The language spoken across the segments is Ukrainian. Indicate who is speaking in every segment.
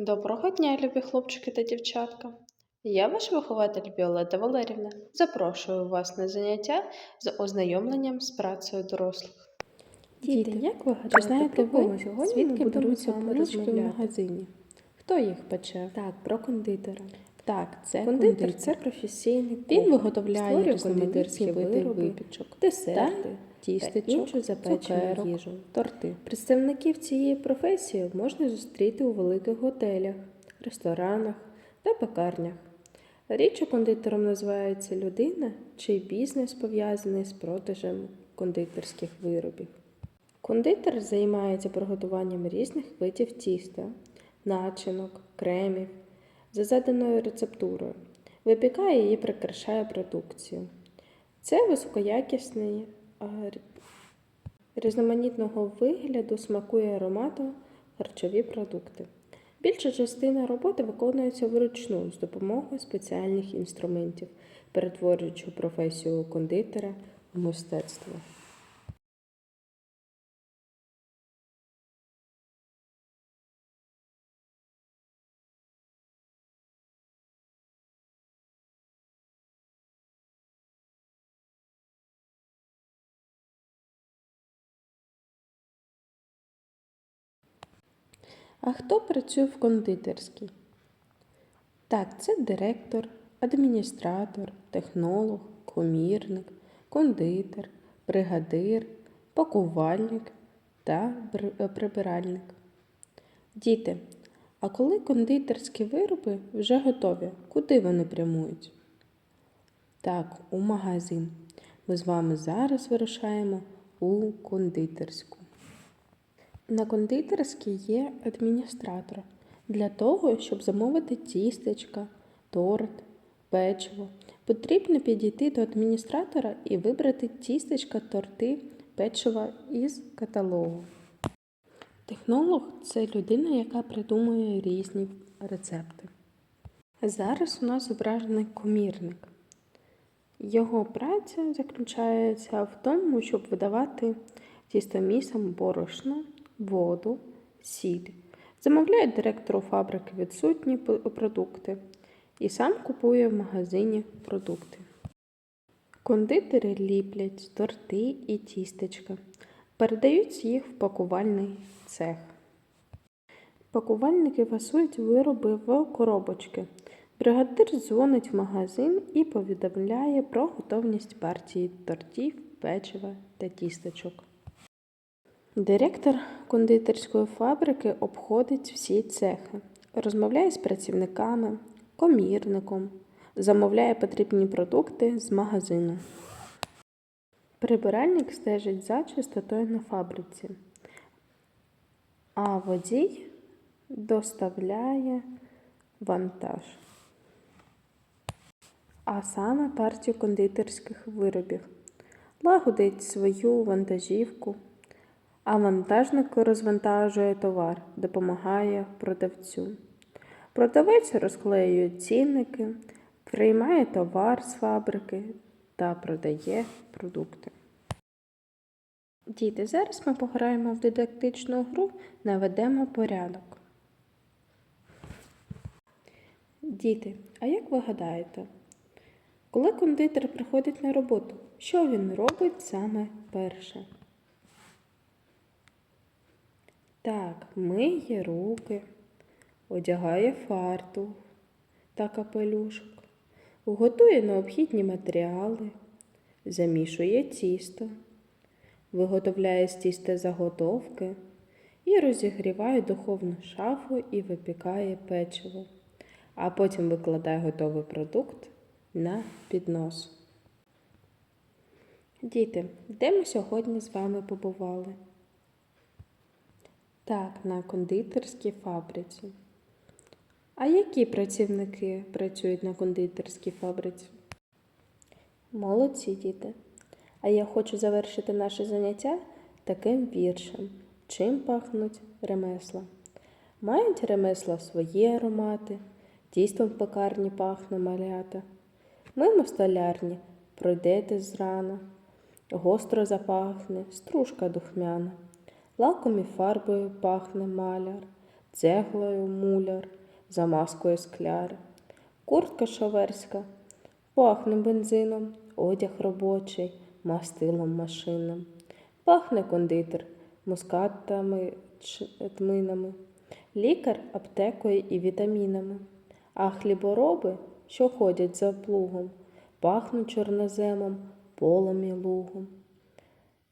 Speaker 1: Доброго дня, любі хлопчики та дівчатка. Я ваш вихователь Віолета Валерівна. Запрошую вас на заняття з ознайомленням з працею дорослих.
Speaker 2: Діти, як ви
Speaker 3: Чи знаєте ви,
Speaker 2: сьогодні
Speaker 3: звідки беруться пиріжки в магазині? Хто їх пече?
Speaker 2: Так, про кондитера.
Speaker 3: Так, це
Speaker 2: Кондитер
Speaker 3: кондитер.
Speaker 2: це професійний
Speaker 3: Він виготовляє різноманітні види
Speaker 2: вироби,
Speaker 3: випічок,
Speaker 2: десерти
Speaker 3: та
Speaker 2: та
Speaker 3: тістечок,
Speaker 2: запечену
Speaker 3: цукерок,
Speaker 2: їжу.
Speaker 3: торти.
Speaker 2: Представників цієї професії можна зустріти у великих готелях, ресторанах та пекарнях. Річчю кондитером називається людина, чий бізнес пов'язаний з продажем кондитерських виробів. Кондитер займається приготуванням різних видів тіста, начинок, кремів за заданою рецептурою. Випікає і прикрашає продукцію. Це високоякісний різноманітного вигляду, смаку і аромату харчові продукти. Більша частина роботи виконується вручну з допомогою спеціальних інструментів, перетворюючи професію кондитера в мистецтво.
Speaker 3: А хто працює в кондитерській? Так, це директор, адміністратор, технолог, комірник, кондитер, бригадир, пакувальник та е, прибиральник. Діти, а коли кондитерські вироби вже готові, куди вони прямують? Так, у магазин. Ми з вами зараз вирушаємо у кондитерську. На кондитерській є адміністратор для того, щоб замовити тістечка, торт, печиво. Потрібно підійти до адміністратора і вибрати тістечка, торти, печива із каталогу. Технолог це людина, яка придумує різні рецепти. Зараз у нас зображений комірник. Його праця заключається в тому, щоб видавати тістомісам борошно, воду, сіль. Замовляє директору фабрики відсутні продукти і сам купує в магазині продукти. Кондитери ліплять торти і тістечка, передають їх в пакувальний цех. Пакувальники фасують вироби в коробочки. Бригадир дзвонить в магазин і повідомляє про готовність партії тортів, печива та тістечок. Директор кондитерської фабрики обходить всі цехи, розмовляє з працівниками, комірником, замовляє потрібні продукти з магазину. Прибиральник стежить за чистотою на фабриці, а водій доставляє вантаж, а саме партію кондитерських виробів, лагодить свою вантажівку, а вантажник розвантажує товар, допомагає продавцю. Продавець розклеює цінники, приймає товар з фабрики та продає продукти. Діти, зараз ми пограємо в дидактичну гру, наведемо порядок. Діти, а як ви гадаєте, коли кондитер приходить на роботу, що він робить саме перше? Так, миє руки, одягає фартух та капелюшок, готує необхідні матеріали, замішує тісто, виготовляє з тіста заготовки і розігріває духовну шафу і випікає печиво, а потім викладає готовий продукт на піднос. Діти, де ми сьогодні з вами побували? Так, на кондитерській фабриці. А які працівники працюють на кондитерській фабриці? Молодці діти. А я хочу завершити наше заняття таким віршем. Чим пахнуть ремесла? Мають ремесла свої аромати, тістом в пекарні пахне малята. Мимо столярні пройдете зрана, гостро запахне, стружка духмяна. Лаком і фарбою пахне маляр, цеглою муляр, замазкою скляр, куртка шоверська, пахне бензином, одяг робочий, мастилом машинним, пахне кондитер, мускатами, тминами, лікар аптекою і вітамінами, а хлібороби, що ходять за плугом, пахнуть чорноземом, полом і лугом.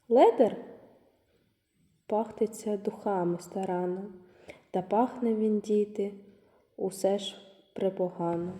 Speaker 3: Ледер пахтиться духами старано, та пахне він, діти, усе ж препогано.